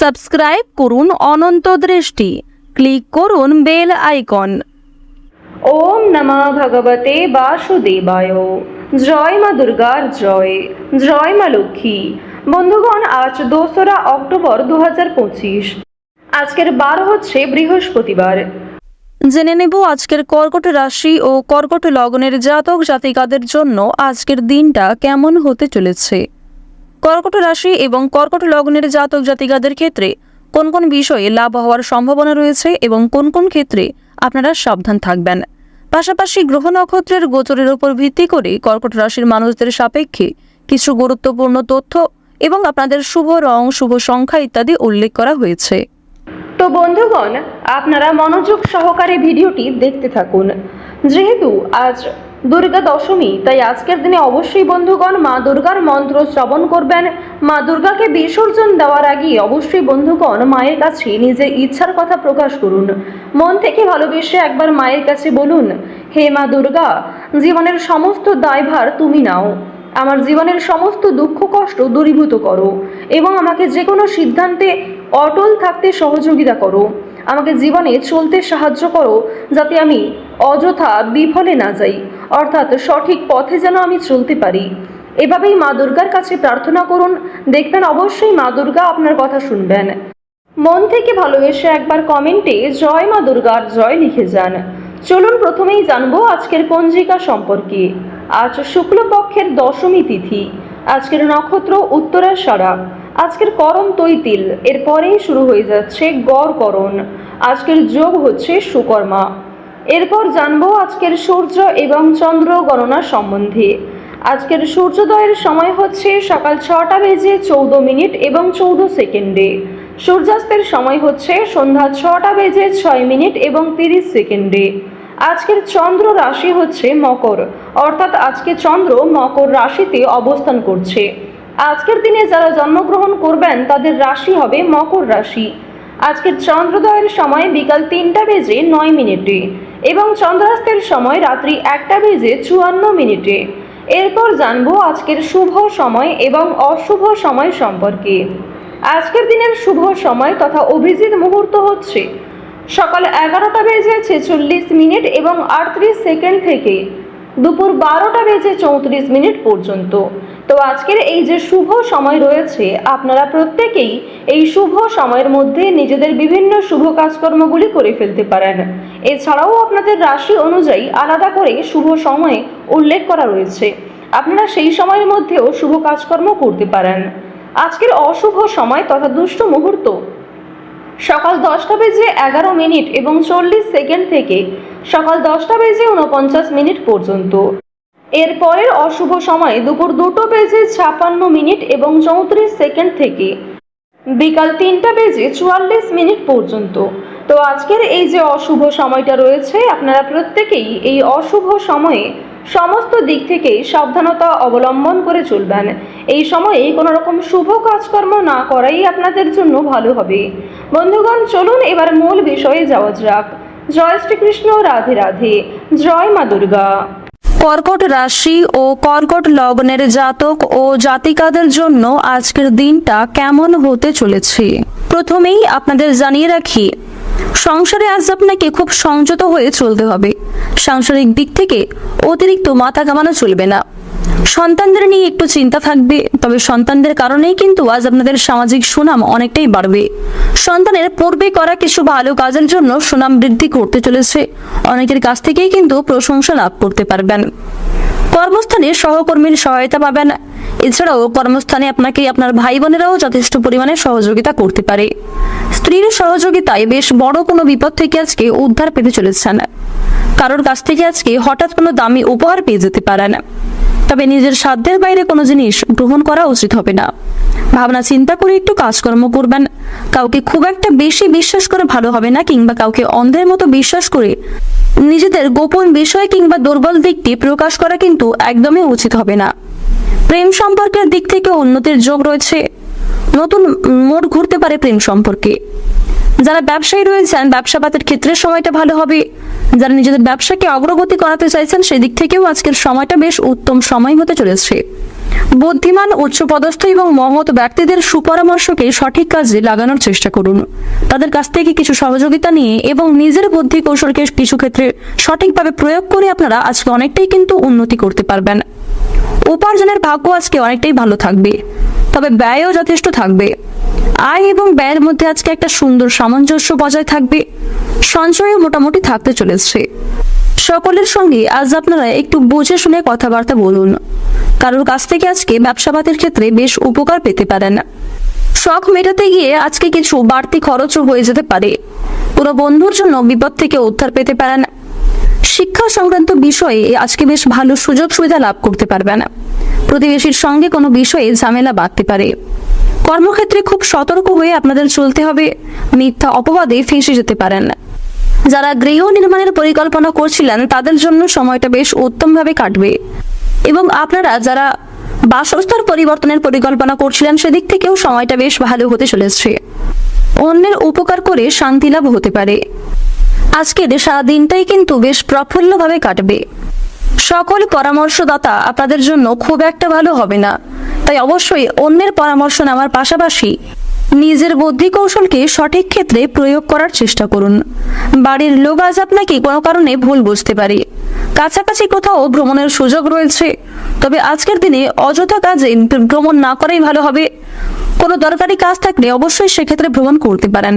Subscribe করুন অনন্ত দৃষ্টি। Click করুন বেল আইকন। ওম নমঃ ভগবতে বাসুদেবায়। জয় মা দুর্গার জয়। জয় মা লক্ষ্মী। বন্ধুগণ আজ দোসরা অক্টোবর দু হাজার পঁচিশ। আজকের বার হচ্ছে বৃহস্পতিবার। জেনে নেব আজকের কর্কট রাশি ও কর্কট লগ্নের জাতক জাতিকাদের জন্য আজকের দিনটা কেমন হতে চলেছে। কর্কট রাশি এবং কর্কট লগ্নের জাতক জাতিকাদের ক্ষেত্রে কোন কোন বিষয়ে লাভ হওয়ার সম্ভাবনা রয়েছে এবং কোন কোন ক্ষেত্রে আপনারা সাবধান থাকবেন? পাশাপাশি গ্রহ নক্ষত্রের গোচরের উপর ভিত্তি করে কর্কট রাশির মানুষদের সাপেক্ষে কিছু গুরুত্বপূর্ণ তথ্য এবং আপনাদের শুভ রং, শুভ সংখ্যা ইত্যাদি উল্লেখ করা হয়েছে। তো বন্ধুগণ, আপনারা মনোযোগ সহকারে ভিডিওটি দেখতে থাকুন। যেহেতু আজ দুর্গা দশমী। তাই আজকের দিনে অবশ্যই বন্ধুগণ মা দুর্গার মন্ত্র শ্রবণ করবেন। মা দুর্গাকে বিসর্জন দেওয়ার আগে অবশ্যই বন্ধুগণ মায়ের কাছে নিজের ইচ্ছার কথা প্রকাশ করুন। মন থেকে ভালোবেসে একবার মায়ের কাছে বলুন, হে মা দুর্গা, জীবনের সমস্ত দায়ভার তুমি নাও। আমার জীবনের সমস্ত দুঃখ কষ্ট দূরীভূত করো এবং আমাকে যে কোনো সিদ্ধান্তে অটল থাকতে সহযোগিতা করো। আমাকে জীবনে চলতে সাহায্য করো, যাতে আমি অযথা বিফলে না যাই। অর্থাৎ সঠিক পথে যেন আমি চলতে পারি। এভাবেই মা দুর্গার কাছে প্রার্থনা করুন। দেখবেন অবশ্যই মা দুর্গা আপনার কথা শুনবেন। মন থেকে ভালোবেসে একবার কমেন্টে জয় মা দুর্গার জয় লিখে যান। চলুন প্রথমেই জানব আজকের পঞ্জিকা সম্পর্কে। আজ শুক্লপক্ষের দশমী তিথি। আজকের নক্ষত্র উত্তরাষাঢ়া আজকের করণ তৈতিল, এরপরেই শুরু হয়ে যাচ্ছে গড় করণ। আজকের যোগ হচ্ছে সুকর্মা। এরপর জানব আজকের সূর্য এবং চন্দ্র গণনা সম্বন্ধে। আজকের সূর্যোদয়ের সময় হচ্ছে সকাল ছটা বেজে চৌদ্দ মিনিট এবং চৌদ্দ সেকেন্ডে। সূর্যাস্তের সময় হচ্ছে সন্ধ্যা ছটা বেজে ছয় মিনিট এবং তিরিশ সেকেন্ডে। আজকের চন্দ্র রাশি হচ্ছে মকর, অর্থাৎ আজকে চন্দ্র মকর রাশিতে অবস্থান করছে। আজকের দিনে যারা জন্মগ্রহণ করবেন, তাদের রাশি হবে মকর রাশি। আজকের চন্দ্রোদয়ের সময় বিকাল তিনটা বেজে নয় মিনিটে এবং চন্দ্রাস্তের সময় রাত্রি একটা বেজে চুয়ান্ন মিনিটে। এরপর জানব আজকের শুভ সময় এবং অশুভ সময় সম্পর্কে। আজকের দিনের শুভ সময় তথা অভিজিৎ মুহূর্ত হচ্ছে সকাল এগারোটা বেজে ছেচল্লিশ মিনিট এবং আটত্রিশ সেকেন্ড থেকে দুপুর বারোটা বেজে চৌত্রিশ মিনিট পর্যন্ত। তো আজকের এই যে শুভ সময় রয়েছে, আপনারা প্রত্যেকেই এই শুভ সময়ের মধ্যে নিজেদের বিভিন্ন শুভ কাজকর্মগুলি করে ফেলতে পারেন। এছাড়াও আপনাদের রাশি অনুযায়ী আলাদা করে শুভ সময়ে উল্লেখ করা রয়েছে। আপনারা সেই সময়ের মধ্যেও শুভ কাজকর্ম করতে পারেন। আজকের অশুভ সময় তথা দুষ্ট মুহূর্ত। সকাল দশটা বেজে এগারো মিনিট এবং চল্লিশ সেকেন্ড থেকে সকাল দশটা বেজে উনপঞ্চাশ মিনিট পর্যন্ত। এর পরের অশুভ সময় দুপুর দুটো বেজে ছাপান্ন মিনিট এবং চৌত্রিশ সেকেন্ড থেকে বিকাল তিনটা বেজে চুয়াল্লিশ মিনিট পর্যন্ত। তো আজকের এই যে অশুভ সময়টা রয়েছে, আপনারা প্রত্যেকেই এই অশুভ সময়ে সমস্ত দিক থেকেই সাবধানতা অবলম্বন করে চলবেন। এই সময়ে কোনো রকম শুভ কাজকর্ম না করাই আপনাদের জন্য ভালো হবে। বন্ধুগণ, চলুন এবার মূল বিষয়ে যাওয়া যাক। জয় শ্রীকৃষ্ণ, রাধে রাধে। জয় মা দুর্গা। কর্কট রাশি ও কর্কট লগ্নের জাতক ও জাতিকাদের জন্য আজকের দিনটা কেমন হতে চলেছে? প্রথমেই আপনাদের জানিয়ে রাখি, সংসারে আজ আপনাকে খুব সংযত হয়ে চলতে হবে। সাংসারিক দিক থেকে অতিরিক্ত মাথা কামানো চলবে না। সন্তানদের নিয়ে একটু চিন্তা থাকবে, তবে সন্তানদের কারণেই কিন্তু আজ আপনাদের সামাজিক সুনাম অনেকটাই বাড়বে। সন্তানের পূর্বে করা কিছু ভালো কাজের জন্য সুনাম বৃদ্ধি করতে চলেছে। অনেকের কাছ থেকেই কিন্তু প্রশংসা লাভ করতে পারবেন। কর্মস্থানে সহকর্মীর সহায়তা পাবেন। এছাড়াও কর্মস্থানে আপনাকে আপনার ভাই বোনেরাও যথেষ্ট পরিমাণে সহযোগিতা করতে পারে। স্ত্রীর সহযোগিতায় বেশ বড় কোনো বিপদ থেকে আজকে উদ্ধার পেতে চলেছেন। কারোর কাছ থেকে আজকে হঠাৎ কোনো দামি উপহার পেয়ে যেতে পারেন। তবে নিজের সাধ্যের বাইরে কোনো জিনিস গ্রহণ করা উচিত হবে না। ভাবনা চিন্তা করে একটু কাজকর্ম করবেন। কাউকে খুব একটা বেশি বিশ্বাস করে ভালো হবে না কিংবা কাউকে অন্ধের মতো বিশ্বাস করে নিজেদের গোপন বিষয় কিংবা দুর্বল দিকটি প্রকাশ করা কিন্তু একদমই উচিত হবে না। প্রেম সম্পর্কের দিক থেকে উন্নতির যোগ রয়েছে। নতুন মোড় ঘুরতে পারে প্রেম সম্পর্কে। যারা ব্যবসায়ী রয়েছেন, ব্যবসাপাতের ক্ষেত্রে সময়টা ভালো হবে। যারা নিজেদের ব্যবসাকে অগ্রগতি করাতে চাইছেন, সেদিক থেকেও আজকের সময়টা বেশ উত্তম সময় হতে চলেছে। বুদ্ধিমান, উচ্চপদস্থ এবং মহৎ ব্যক্তিদের সুপরামর্শকে সঠিক কাজে লাগানোর চেষ্টা করুন। তাদের কাছ থেকে কিছু সহযোগিতা নিয়ে এবং নিজের বুদ্ধি কৌশলকে কিছু ক্ষেত্রে সঠিকভাবে প্রয়োগ করে আপনারা আজকে অনেকটাই কিন্তু উন্নতি করতে পারবেন। উপার্জনের ভাগ্য আজকে অনেকটাই ভালো থাকবে। তবে ব্যয়ও যথেষ্ট থাকবে। আয় এবং ব্যয়ের মধ্যে আজকে একটা সুন্দর সামঞ্জস্য বজায় থাকবে। সঞ্চয়ও মোটামুটি থাকতে চলেছে। সকলের সঙ্গে আজ আপনারা একটু বুঝে শুনে কথাবার্তা বলুন। কারোর কাছ থেকে আজকে ব্যবসাপাতের ক্ষেত্রে বেশ উপকার পেতে পারেন। শখ মেটাতে গিয়ে আজকে কিছু বাড়তি খরচও হয়ে যেতে পারে। পুরো বন্ধুর জন্য বিপদ থেকে উদ্ধার পেতে পারেন। শিক্ষা সংক্রান্ত বিষয়ে আজকে বেশ ভালো সুযোগ সুবিধা লাভ করতে পারবেন। প্রতিবেশীর সঙ্গে কোনো বিষয়ে ঝামেলা বাঁধতে পারে। কর্মক্ষেত্রে খুব সতর্ক হয়ে আপনাদের চলতে হবে। মিথ্যা অপবাদে ফেঁসে যেতে পারেন। যারা গৃহ নির্মাণের পরিকল্পনা করছিলেন, তাদের জন্য সময়টা বেশ উত্তমভাবে কাটবে। এবং আপনারা যারা বাসস্থান পরিবর্তনের পরিকল্পনা করছিলেন, সেদিক থেকেও সময়টা বেশ ভালো হতে চলেছে। অন্যের উপকার করে শান্তি লাভ হতে পারে। আজকের সারা দিনটাই কিন্তু বেশ প্রফুল্লভাবে কাটবে। সকল পরামর্শদাতা আপনাদের জন্য খুব একটা ভালো হবে না। তাই অবশ্যই অন্যের পরামর্শ নেওয়ার পাশাপাশি নিজের বুদ্ধি কৌশলকে সঠিক ক্ষেত্রে প্রয়োগ করার চেষ্টা করুন। বাড়ির লোক আজ আপনাকে কোনো কারণে ভুল বুঝতে পারে। কাছাকাছি কোথাও ভ্রমণের সুযোগ রয়েছে, তবে আজকের দিনে অযথা কাজে ভ্রমণ না করাই ভালো হবে। কোনো দরকারি কাজ থাকলে অবশ্যই সেক্ষেত্রে ভ্রমণ করতে পারেন।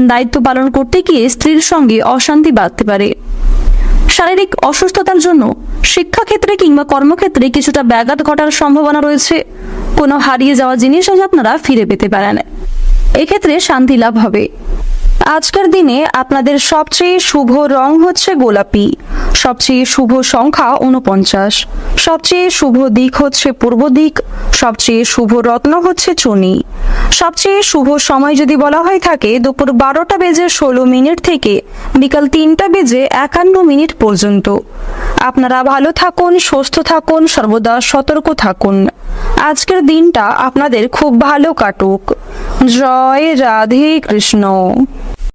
দায়িত্ব পালন করতে গিয়ে স্ত্রীর সঙ্গে অশান্তি বাঁধতে পারে। শারীরিক অসুস্থতার জন্য শিক্ষাক্ষেত্রে কিংবা কর্মক্ষেত্রে কিছুটা ব্যাঘাত ঘটার সম্ভাবনা রয়েছে। কোনো হারিয়ে যাওয়া জিনিস আজ আপনারা ফিরে পেতে পারেন। এক্ষেত্রে শান্তি লাভ হবে। আজকের দিনে আপনাদের সবচেয়ে শুভ রং হচ্ছে গোলাপি। সবচেয়ে শুভ সংখ্যা উনপঞ্চাশ সবচেয়ে শুভ দিক হচ্ছে পূর্ব দিক, সবচেয়ে শুভ রত্ন হচ্ছে চুনি। সবচেয়ে শুভ সময় যদি বলা হয় থাকে, দুপুর বারোটা বেজে ষোলো মিনিট থেকে বিকাল তিনটা বেজে একান্ন মিনিট পর্যন্ত। আপনারা ভালো থাকুন, সুস্থ থাকুন, সর্বদা সতর্ক থাকুন। আজকের দিনটা আপনাদের খুব ভালো কাটুক। জয় রাধে কৃষ্ণ।